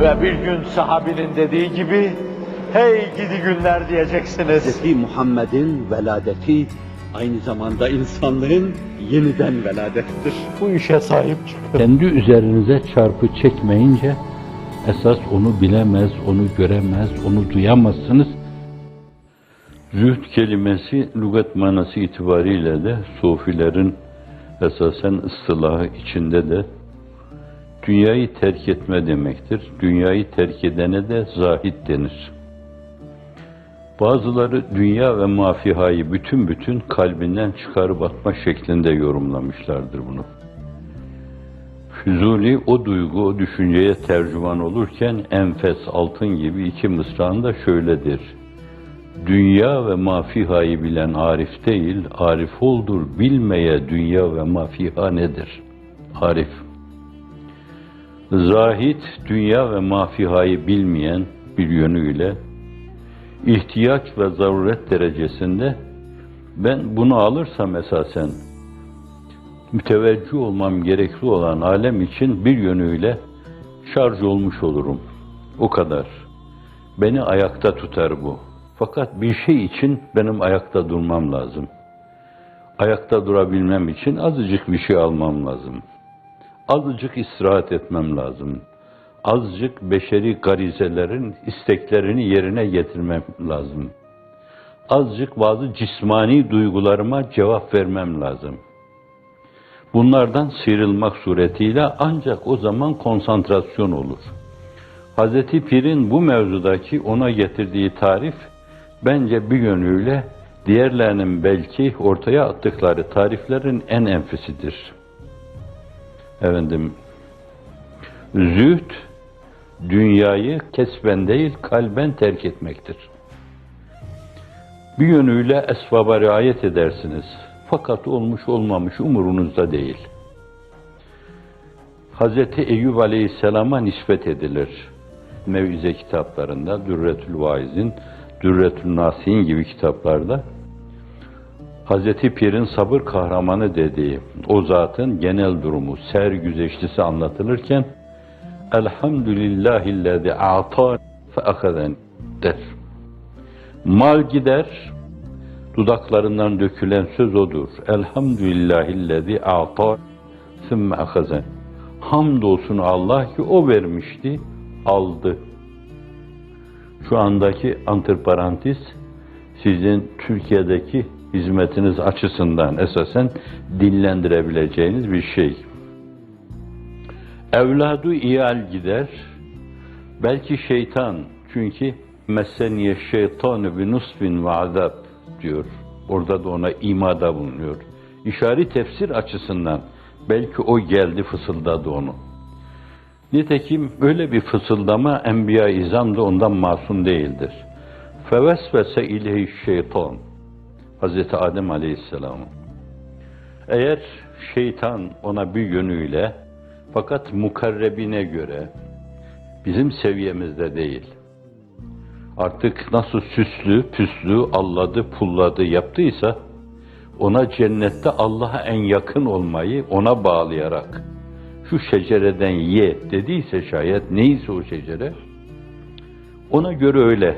Ve bir gün sahabinin dediği gibi, hey gidi günler diyeceksiniz. Hz. Muhammed'in veladeti aynı zamanda insanlığın yeniden veladettir. Bu işe sahip çıkın. Kendi üzerinize çarpı çekmeyince esas onu bilemez, onu göremez, onu duyamazsınız. Zühd kelimesi lügat manası itibariyle de sufilerin esasen ıstılahı içinde de dünyayı terk etme demektir. Dünyayı terk edene de zahid denir. Bazıları dünya ve mafihayı bütün bütün kalbinden çıkarıp atma şeklinde yorumlamışlardır bunu. Füzuli o duygu, o düşünceye tercüman olurken enfes, altın gibi iki mısrağında şöyledir. Dünya ve mafihayı bilen arif değil, arif oldur bilmeye dünya ve mafiha nedir? Arif. Zahid, dünya ve mafihayı bilmeyen bir yönüyle ihtiyaç ve zaruret derecesinde ben bunu alırsam esasen müteveccih olmam gerekli olan alem için bir yönüyle şarj olmuş olurum. O kadar. Beni ayakta tutar bu. Fakat bir şey için benim ayakta durmam lazım. Ayakta durabilmem için azıcık bir şey almam lazım. Azıcık istirahat etmem lazım. Azıcık beşeri garizelerin isteklerini yerine getirmem lazım. Azıcık bazı cismani duygularıma cevap vermem lazım. Bunlardan sıyrılmak suretiyle ancak o zaman konsantrasyon olur. Hazreti Pir'in bu mevzudaki ona getirdiği tarif bence bir yönüyle diğerlerinin belki ortaya attıkları tariflerin en enfisidir. Efendim, zühd, dünyayı kesben değil kalben terk etmektir. Bir yönüyle esbaba riayet edersiniz. Fakat olmuş olmamış umurunuzda değil. Hz. Eyyub Aleyhisselam'a nispet edilir. Mevize kitaplarında, Dürretül Vaiz'in, Dürretül Nasihin gibi kitaplarda Hz. Pir'in sabır kahramanı dediği o zatın genel durumu, sergüzeştisi anlatılırken Elhamdülillahillezî a'ta fe akazen der. Mal gider, dudaklarından dökülen söz odur. Elhamdülillahillezî a'ta sümme akazen. Hamdolsun Allah ki o vermişti, aldı. Şu andaki antiparantez sizin Türkiye'deki hizmetiniz açısından esasen dinlendirebileceğiniz bir şey. Evladu iyal gider. Belki şeytan çünkü meseniye şeytanı bi nusbin ve diyor. Orada da ona imada bulunuyor. İşari tefsir açısından belki o geldi fısıldadı onu. Nitekim öyle bir fısıldama Enbiya İzam da ondan masum değildir. Fevesvese ileyhi şeytan. Hazreti Adem Aleyhisselam. Eğer şeytan ona bir yönüyle fakat mukarrebine göre bizim seviyemizde değil. Artık nasıl süslü, püslü, alladı, pulladı yaptıysa ona cennette Allah'a en yakın olmayı ona bağlayarak şu şecereden ye dediyse şayet neyse o şecere ona göre öyle.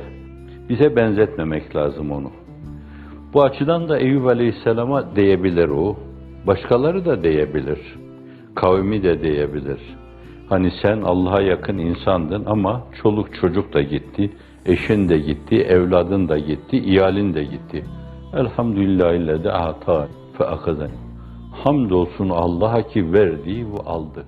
Bize benzetmemek lazım onu. Bu açıdan da Eyüp Aleyhisselam'a diyebilir o. Başkaları da diyebilir. Kavmi de diyebilir. Hani sen Allah'a yakın insandın ama çoluk çocuk da gitti, eşin de gitti, evladın da gitti, iyalin de gitti. Elhamdülillahillezî ata fe akazen. Hamdolsun Allah'a ki verdi ve aldı.